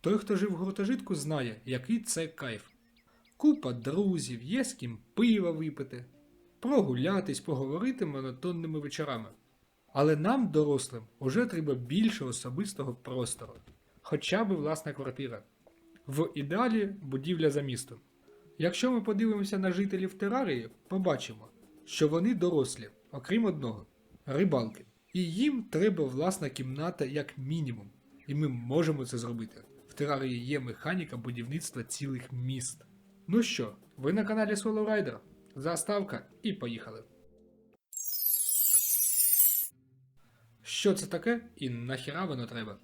Той, хто жив в гуртожитку, знає, який це кайф. Купа друзів, є з ким пива випити, прогулятись, поговорити монотонними вечорами. Але нам, дорослим, уже треба більше особистого простору, хоча б власна квартира. В ідеалі будівля за містом. Якщо ми подивимося на жителів терарії, побачимо, що вони дорослі, окрім одного рибалки. І їм треба власна кімната як мінімум. І ми можемо це зробити. Терарії є механіка будівництва цілих міст. Ну що, ви на каналі Solo Rider? Заставка і поїхали. Що це таке і нахіра воно треба?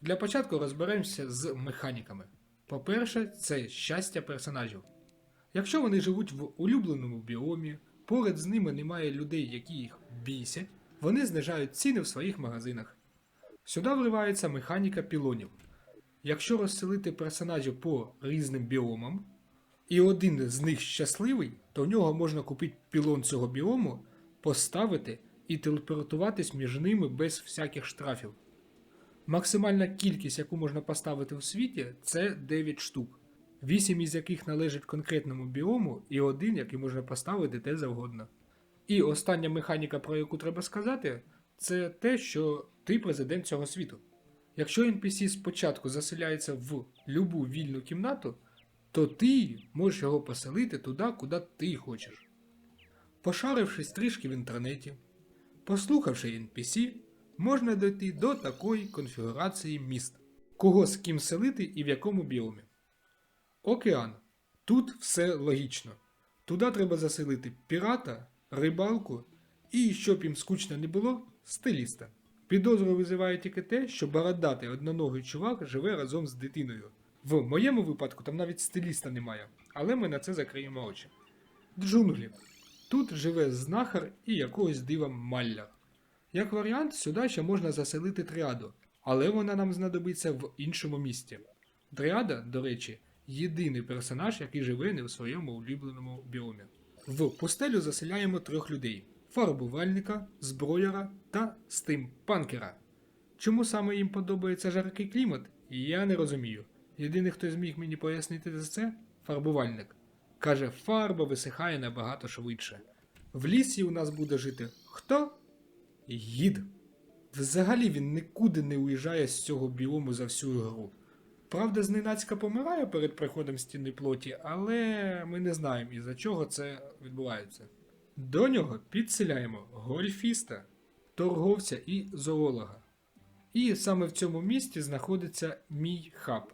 Для початку розберемося з механіками. По-перше, це щастя персонажів. Якщо вони живуть в улюбленому біомі, поряд з ними немає людей, які їх бісять, вони знижають ціни в своїх магазинах. Сюди вривається механіка пілонів. Якщо розселити персонажів по різним біомам, і один з них щасливий, то в нього можна купити пілон цього біому, поставити і телепортуватись між ними без всяких штрафів. Максимальна кількість, яку можна поставити у світі, це 9 штук, 8 із яких належать конкретному біому, і один, який можна поставити де завгодно. І остання механіка, про яку треба сказати, це те, що ти президент цього світу. Якщо NPC спочатку заселяється в любу вільну кімнату, то ти можеш його поселити туди, куди ти хочеш. Пошарившись трішки в інтернеті, послухавши NPC, можна дойти до такої конфігурації міст, кого з ким селити і в якому біомі. Океан. Тут все логічно. Туди треба заселити пірата, рибалку і, щоб їм скучно не було, стиліста. Підозру визиває тільки те, що бородатий одноногий чувак живе разом з дитиною. В моєму випадку там навіть стиліста немає, але ми на це закриємо очі. Джунглі. Тут живе знахар і якогось дива малля. Як варіант, сюди ще можна заселити тріаду, але вона нам знадобиться в іншому місті. Тріада, до речі, єдиний персонаж, який живе не в своєму улюбленому біомі. В пустелю заселяємо трьох людей: фарбувальника, зброяра та стимпанкера. Чому саме їм подобається жаркий клімат, я не розумію. Єдиний, хто зміг мені пояснити це фарбувальник. Каже, фарба висихає набагато швидше. В лісі у нас буде жити хто? Гід. Взагалі він нікуди не уїжджає з цього біому за всю гру. Правда, зненацька помирає перед приходом стіни плоті, але ми не знаємо, із-за чого це відбувається. До нього підселяємо гольфіста, торговця і зоолога. І саме в цьому місті знаходиться мій хаб.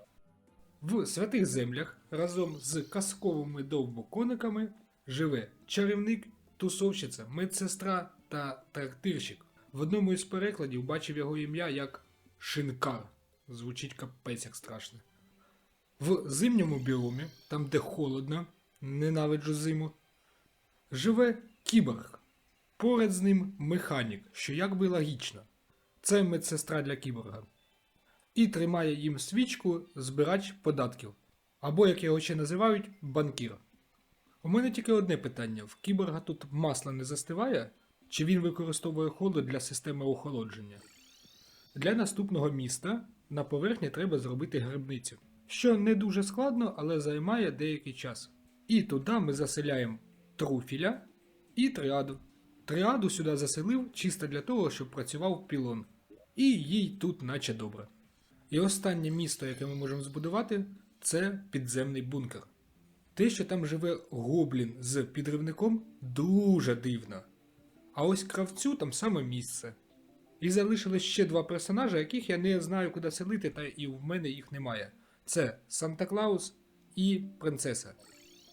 В святих землях разом з казковими довбокониками живе чарівник, тусовщиця, медсестра та трактирщик. В одному із перекладів бачив його ім'я як Шинкар. Звучить капець як страшно. В зимньому біомі, там де холодно, ненавиджу зиму, живе кіборг. Поряд з ним механік, що якби логічно. Це медсестра для кіборга і тримає їм свічку збирач податків, або, як його ще називають, банкір. У мене тільки одне питання: в кіборга тут масло не застиває, чи він використовує холод для системи охолодження? Для наступного міста на поверхні треба зробити грибницю, що не дуже складно, але займає деякий час. І туди ми заселяємо труфіля і тріаду. Тріаду сюди заселив чисто для того, щоб працював пілон. І їй тут наче добре. І останнє місто, яке ми можемо збудувати, це підземний бункер. Те, що там живе гоблін з підривником, дуже дивно. А ось кравцю там саме місце. І залишилось ще два персонажі, яких я не знаю, куди селити, та і в мене їх немає. Це Санта Клаус і принцеса.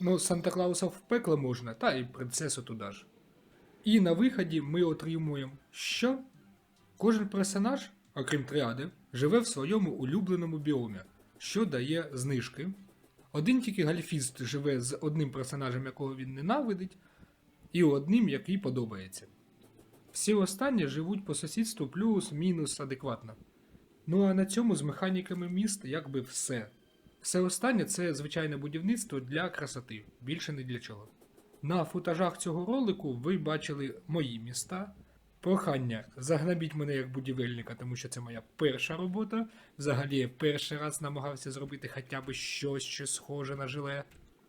Ну, Санта Клауса в пекло можна, та і принцесу туди ж. І на виході ми отримуємо що? Кожен персонаж, окрім тріади, живе в своєму улюбленому біомі, що дає знижки. Один тільки гальфіст живе з одним персонажем, якого він ненавидить, і одним, який подобається. Всі останні живуть по сусідству плюс-мінус адекватно. Ну а на цьому з механіками міст якби все. Все останнє це звичайне будівництво для красоти, більше не для чого. На футажах цього ролику ви бачили мої міста, Прохання, загнобіть мене як будівельника, тому що це моя перша робота. Взагалі я перший раз намагався зробити хоча б щось, що схоже на желе.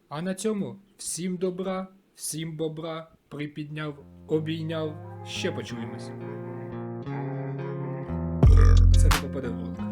А на цьому всім добра, всім бобра, припідняв, обійняв. Ще почуємось. Це не попаде в ролик.